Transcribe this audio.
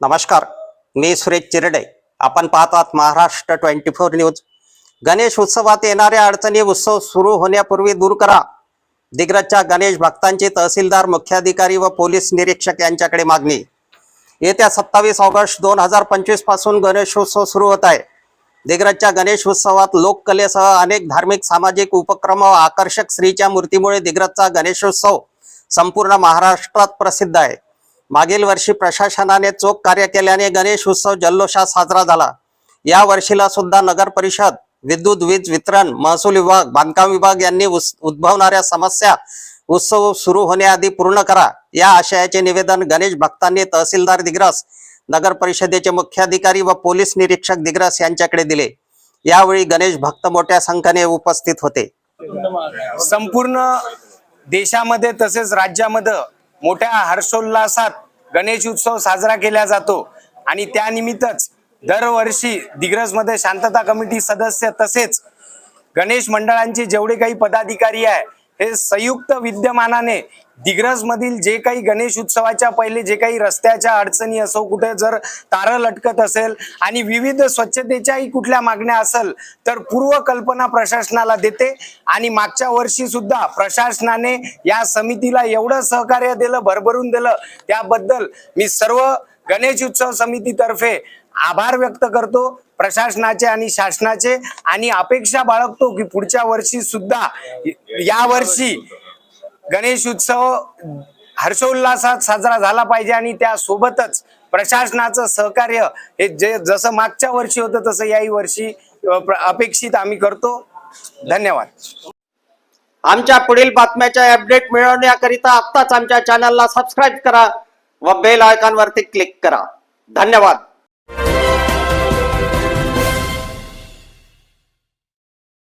नमस्कार मी सुरेश चिरडे. आपण पाहत आहात Maharashtra twenty four news. Ganesh उत्सवात येणाऱ्या अडचणी उत्सव सुरू होण्यापूर्वी दूर करा. दिग्रजच्या गणेश भक्तांची तहसीलदार मुख्याधिकारी व पोलीस निरीक्षक यांच्याकडे मागणी. येत्या सत्तावीस ऑगस्ट दोन हजार पंचवीसपासून गणेशोत्सव सुरू होत आहे. दिग्रजच्या गणेश उत्सवात लोककलेसह अनेक धार्मिक सामाजिक उपक्रम व आकर्षक स्त्रीच्या मूर्तीमुळे दिग्रजचा गणेशोत्सव संपूर्ण महाराष्ट्रात प्रसिद्ध आहे. मागील वर्षी प्रशासनाने चोख कार्य केल्याने गणेश उत्सव जल्लोषात साजरा झाला. या वर्षीला सुद्धा नगर परिषद विद्युत वीज वितरण महसूल विभाग बांधकाम विभाग यांनी उद्भवणाऱ्या समस्या उत्सव सुरू होण्याआधी पूर्ण करा. या आशयाचे निवेदन गणेश भक्तांनी तहसीलदार दिग्रस नगर परिषदेचे मुख्याधिकारी व पोलीस निरीक्षक दिग्रस यांच्याकडे दिले. यावेळी गणेश भक्त मोठ्या संख्येने उपस्थित होते. संपूर्ण देशामध्ये तसेच राज्यामध्ये मोठ्या हर्षोल्लासात गणेश उत्सव साजरा केला जातो. आणि त्यानिमित्तच दरवर्षी दिग्रजमध्ये शांतता कमिटी सदस्य तसेच गणेश मंडळांचे जेवढे काही पदाधिकारी आहे हे संयुक्त विद्यमानाने दिग्रज मधील जे काही गणेश उत्सवाच्या पहिले जे काही रस्त्याच्या अडचणी असो कुठे जर तार लटकत असेल आणि विविध स्वच्छतेच्याही कुठल्या मागण्या असेल तर पूर्व कल्पना प्रशासनाला देते आणि मागच्या वर्षी सुद्धा प्रशासनाने या समितीला एवढं सहकार्य दिलं भरभरून दिलं. त्याबद्दल मी सर्व गणेश उत्सव समितीतर्फे आभार व्यक्त करतो प्रशासनाचे आणि शासनाचे आणि अपेक्षा बाळगतो की पुढच्या वर्षी सुद्धा या वर्षी गणेश उत्सव हर्षोल्लासात साजरा झाला पाहिजे आणि त्यासोबतच प्रशासनाचं सहकार्य हे जे जसं मागच्या वर्षी होतं तसं याही वर्षी अपेक्षित आम्ही करतो. धन्यवाद. आमच्या पुढील बातम्याच्या अपडेट मिळवण्याकरिता आत्ताच आमच्या चॅनलला सबस्क्राईब करा व बेल आयकॉनवरती क्लिक करा. धन्यवाद.